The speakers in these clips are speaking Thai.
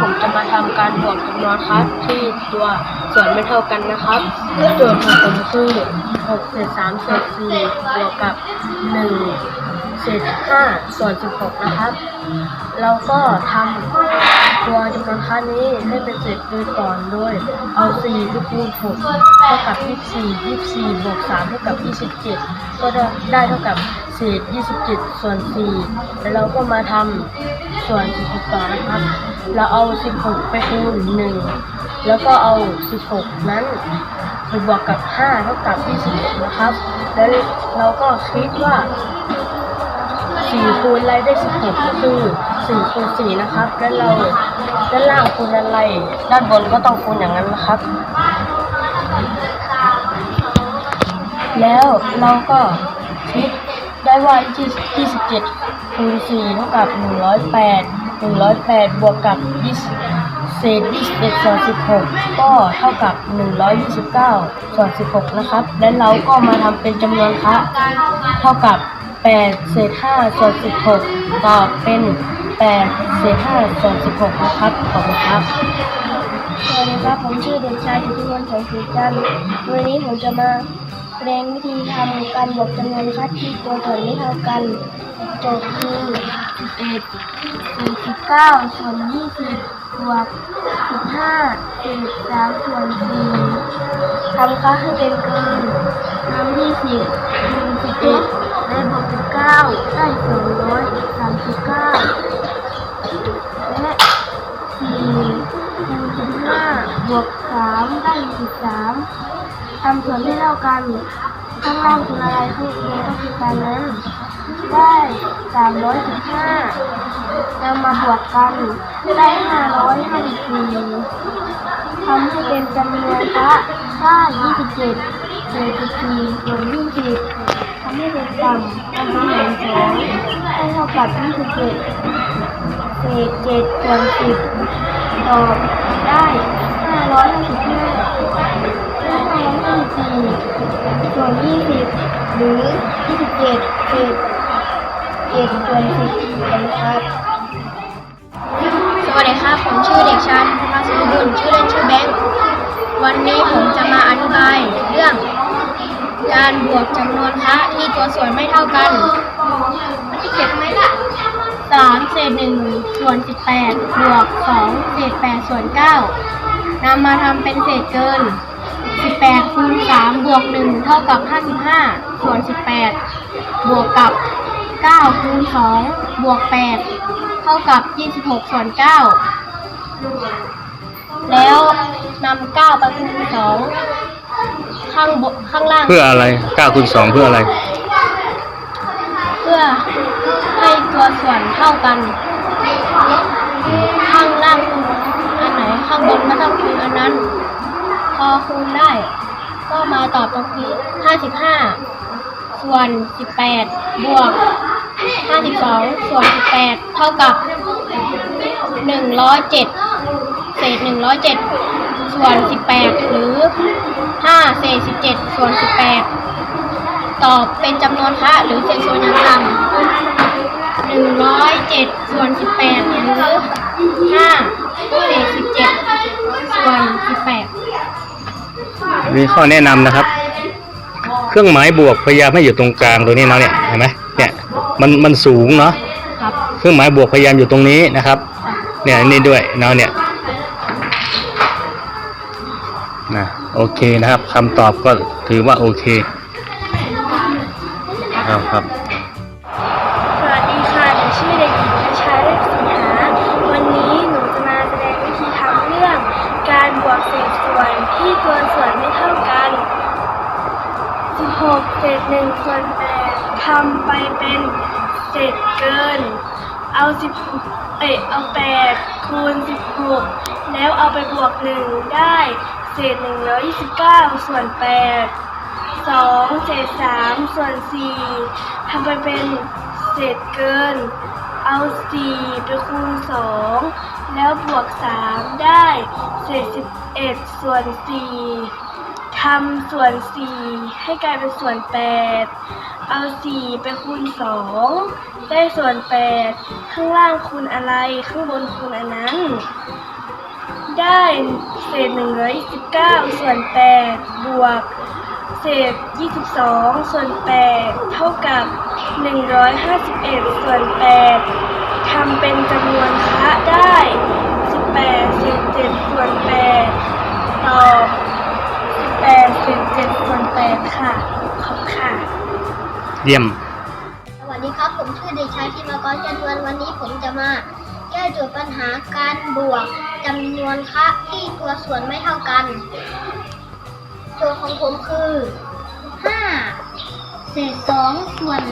ผมจะมาทำการบวกจำนวนคลัสที่ตัวส่วนไม่เท่ากันนะครับโจทย์ของผมคือ6เศษ3เศษ4บวกกับ 1 เศษ5ส่วน 16 นะครับ เราก็ทำตัวจำนวนคลัสนี้ให้เป็นเศษโดยก่อนโดยเอา4ไปคูณ6เท่ากับ 24 24 บวก 3 เท่ากับ 27 ก็ได้ได้เท่ากับเศษ27 ส่วน 4 แล้วเราก็มาทำส่วน16ต่อนะครับ เราเอา 16 ไปคูณ 1 แล้วก็เอา 16 นั้นไปบวกกับ 5 เท่ากับ21นะครับ แล้วเราก็คิดว่า 4 คูณอะไรได้ 16 ก็คือ 4 คูณ 4 นะครับ แล้วเราด้านล่างคูณอะไร ด้านบนก็ต้องคูณอย่างนั้นนะครับ แล้วเราก็คิดได้ว่า 27คูณ4เท่ากับ 108 108บวกกับ20เศษ21ส่วน16ก็เท่ากับ129ส่วน16นะครับ และเราก็มาทำเป็นจำนวนคะเท่ากับ8เศษ5ส่วน16ตอบเป็น8เศษ5ส่วน16นะครับ ขอบคุณครับสวัสดีครับผมชื่อเด็กชายสิทธิวัฒน์แสงสีจันทร์วันนี้ผมจะมาแสดงวิธีทำการบวกจำนวนคัดที่ตัวส่วนไม่เท่ากันโจทย์คือ สิบเอ็ดสี่สิบเก้าส่วนยี่สิบบวกสิบห้าเศษสามส่วนสี่ทำค่าให้เป็นเกินทำยี่สิบคูณสิบเอ็ดได้บวกสิบเก้าได้สองร้อยสามสิบเก้าและสี่คูณสิบห้าบวกสามได้สิบสามทำส่วนให้เท่ากันข้างล่างคืออะไรข้างบนก็คือการนั้น ได้สามร้อยสิบห้านำมาบวกกันได้ห้าร้อยห้าสิบสี่ทำให้เป็นจำนวนละได้ยี่สิบเจ็ดเศษสิบสี่ส่วนยี่สิบทำให้เป็นต่ำทำให้เหมือนสองได้เท่ากับยี่สิบเจ็ดเศษเจ็ดส่วนสิบตอบได้ห้าร้อยห้าสิบห้าห้าร้อยห้าสิบสี่ส่วนยี่สิบหรือยี่สิบเจ็ดเศษ เจ็ดส่วนสิบนะครับ สวัสดีครับ ผมชื่อเด็กชายธนศิริบุญชื่อเล่นชื่อแบงค์ วันนี้ผมจะมาอธิบายเรื่อง การบวกจำนวนคะที่ตัวส่วนไม่เท่ากันมันจะเก็บไหมล่ะสามเศษหนึ่งส่วนสิบแปดบวกสองเศษแปดส่วนเก้านำมาทำเป็นเศษเกินสิบแปดคูณสามบวกหนึ่งเท่ากับห้าสิบห้าส่วนสิบแปดบวกกับ เก้าคูณสองบวกแปดเท่ากับ 26 ส่วน 9 แล้วนำ9ไปคูณ2ข้างบนข้างล่าง เพื่ออะไร9คูณ2เพื่ออะไร เพื่อให้ตัวส่วนเท่ากัน ข้างล่างคูณอันไหน ข้างบนก็ต้องคูณอันนั้น พอคูณได้ ก็มาตอบตรงนี้ 55 ส่วน 18 บวก 52ส่วน18เท่ากับ107เศษ107ส่วน18หรือ5เศษ17ส่วน18ตอบเป็นจำนวนคะหรือเศษส่วนอย่างต่ำ107ส่วน18หรือ5เศษ17ส่วน18มีข้อแนะนำนะครับ เครื่องหมายบวกพยายามให้อยู่ตรงกลางตรงนี้เนาะเนี่ยเห็นไหมเนี่ย มันมันสูงเนาะครับเครื่องหมายบวกพยายามอยู่ตรงนี้นะครับ เนี่ยอันนี่ด้วยเนาะเนี่ยนะโอเคนะครับคำตอบก็ถือว่าโอเคครับครับสวัสดีค่ะหนูชื่อเด็กหญิงกระชายเล็กสีหาวันนี้หนูจะมาแสดงวิธีทำเรื่อง การบวกเศษส่วนที่ตัวส่วนไม่เท่ากัน16เศษ1ส่วน8ทำไปเป็น เศษเกิน เอา10เอยเอา8คูณ16แล้วเอาไปบวก1ได้เศษ129ส่วน8สองเศษสามส่วนสี่ทำไปเป็นเศษเกิน เอาสี่ไปคูณสองแล้วบวกสามได้เศษสิบเอ็ดส่วนสี่ ทำส่วนสี่ให้กลายเป็นส่วนแปดเอาสี่ไปคูณสองได้ส่วนแปดข้างล่างคูณอะไรข้างบนคูณอันนั้น ได้เศษหนึ่งร้อยสิบเก้าส่วนแปดบวก เศษยี่สิบสองส่วนแปดเท่ากับหนึ่งร้อยห้าสิบเอ็ดส่วนแปดทำเป็นจำนวนคะได้สิบแปดเศษเจ็ดส่วนแปดตอบ ดเศษเจ็ดส่วนแปดค่ะ ขอบค่ะ เยี่ยม สวัสดีครับผมชื่อเด็กชายธิมากรจันทวนวันนี้ผมจะมาแก้โจทย์ปัญหาการบวกจำนวนคะที่ตัวส่วนไม่เท่ากัน โจทย์ของผมคือ5เศษ2ส่วน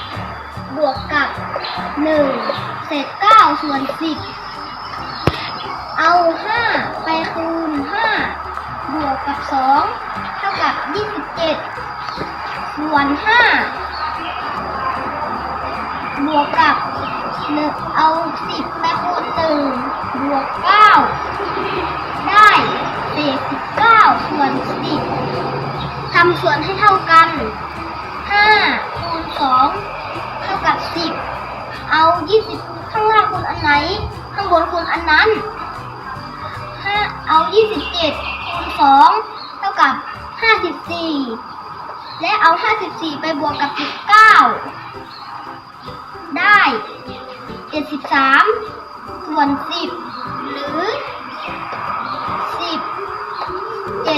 5บวกกับ1เศษ9ส่วน10เอา5ไปคูณ5บว กับ 2 เท่ากับ 27 ส่วน 5 บวกกับหนึ่งเอาสิบไปคูณหนึ่งบวกเก้าได้เศษสิบเก้าส่วนสิบทำส่วนให้เท่ากันห้าคูณสองเท่ากับสิบเอายี่สิบข้างล่างคูณอันไหน ข้างบนคูณอันนั้นห้าเอายี่ สองเท่ากับห้าสิบสี่และเอาห้าสิบสี่ไปบวกกับสิบเก้าได้เจ็ดสิบสามส่วนสิบหรือสิบเศ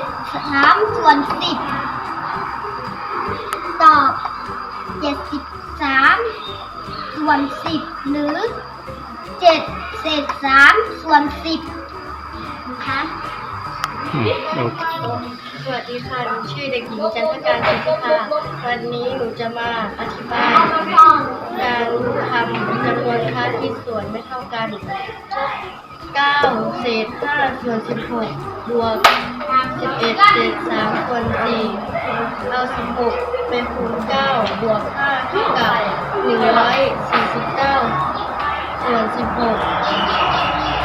ษ3ส่วน10 สวัสดีค่ะหนูชื่อเด็กหญิงจันทการจิตค่ะ วันนี้หนูจะมาอธิบายการทำจำนวนค่าที่ส่วนไม่เท่ากัน 9 เศษ 5 ส่วน 16 บวก 11 เศษ 3 ส่วน 4 เอา 16 ไปคูณ 9 บวก 5 เท่ากับ 149 ส่วน 16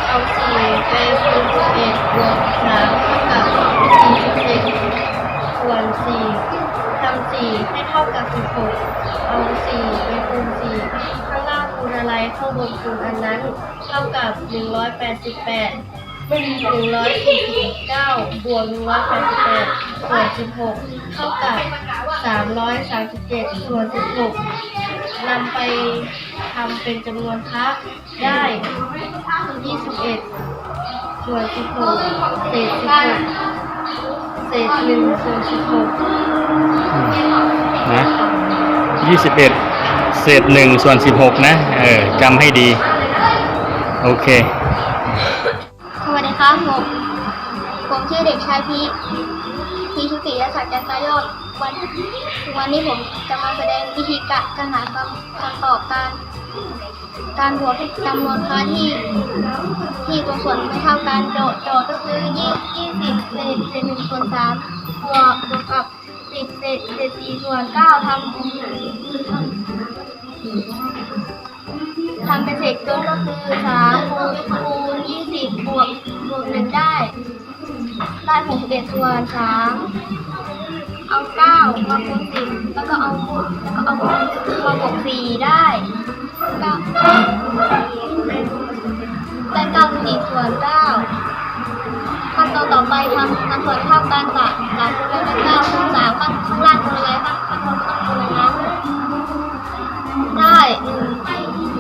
เอา 4 ไปคูณ 11 บวก 3 เท่ากับ 47 ส่วน 4ให้เท่ากับ16เอา4ไปคูณ4ข้างล่างคูณอะไรข้างบนคูณอันนั้น เท่ากับ188เป็น149บวก188ส่วน16เท่ากับ337ส่วน16นำไปทำเป็นจำนวนคะได้21ส่วน16เศษ16 เศษ1ส่วน16นะยี่สิบเอ็ดเศษหนึ่งส่วนสิบหกนะ เออจำให้ดี โอเค สวัสดีครับผมผมชื่อเด็กชายพีพีชุติยศักดิ์จันทรายอด วันวันนี้ผมจะมาแสดงวิธีการการหาคำคำตอบการ การบวกจำนวนค่าที่ที่ตัวส่วนไม่เท่ากันโจทย์โจทย์ก็คือยี่ยี่สิบเศษเศษหนึ่งส่วนสามบวกบวกกับสิบเศษเศษสี่ส่วนเก้าทำทำเป็นเศษตัวก็คือสามคูณคูณยี่สิบบวกบวกหนึ่งได้ ได้หกสิบเอ็ดส่วนสาม เอาเก้ามาคูณสิบแล้วก็เอาแล้วก็เอาคูณมาบวกสี่ได้เก้าได้เก้าสี่ส่วนเก้าขั้นตอนต่อไปทำทำส่วนเท่ากันสามสามคูณแล้วได้เก้าคูณสามข้างข้างล่างคูณอะไรข้างข้างบนข้างคูณอะไรนะได้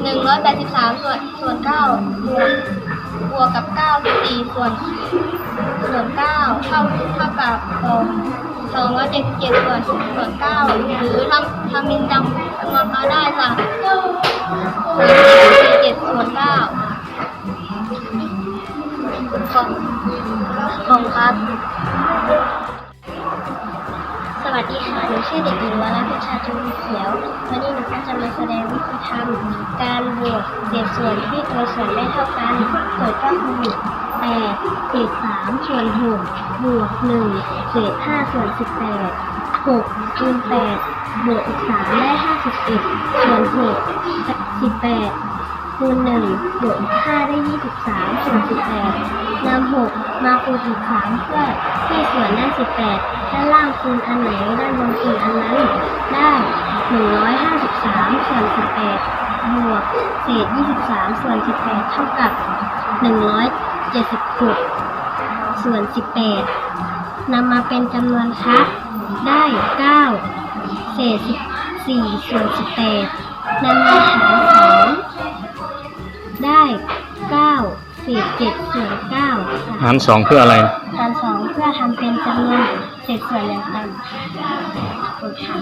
หนึ่งร้อยแปดสิบสามส่วนส่วนเก้าบวกบวกกับเก้าสี่ส่วนส่วนเก้าเท่าเท่ากับสอง สองร้อยเจ็ดสิบเจ็ดส่วนส่วนเก้าหรือทำทำเป็นจำจำนวนมาได้ค่ะสี่เจ็ดส่วนเก้าของของครับ สวัสดีค่ะ หนูชื่อเด็กหญิงวราพิชาจุนเขียว วันนี้หนูก็จะมาแสดงวิธีทำการบวกเศษส่วนที่ตัวส่วนไม่เท่ากันโจทย์ก็คือ แปดเศษสามส่วนหกบวกหนึ่งเศษห้าส่วนสิบแปดหกคูณแปดบวกอีกสามได้ห้าสิบเอ็ดส่วนหกสิบแปดคูณหนึ่งบวกอีกห้าได้ยี่สิบสามส่วนสิบแปดนำ6มาคูณอีก3เพื่อที่ส่วนได้18ด้านล่างคูณอันไหนด้านบนคูณอันนั้นได้153ส่วน18บแปดบวกเศษ23ส่วน18เท่ากับหนึ่งร้อย 176 ส่วน 18นำมาเป็นจำนวนคะได้ 9 เศษ 14 ส่วน 18นำมาหาร2ได้ 9 เศษ7ส่วน9หารสองเพื่ออะไรหาร2เพื่อทำเป็นจำนวนเศษส่วนอย่างต่ำขอบคุณค่ะ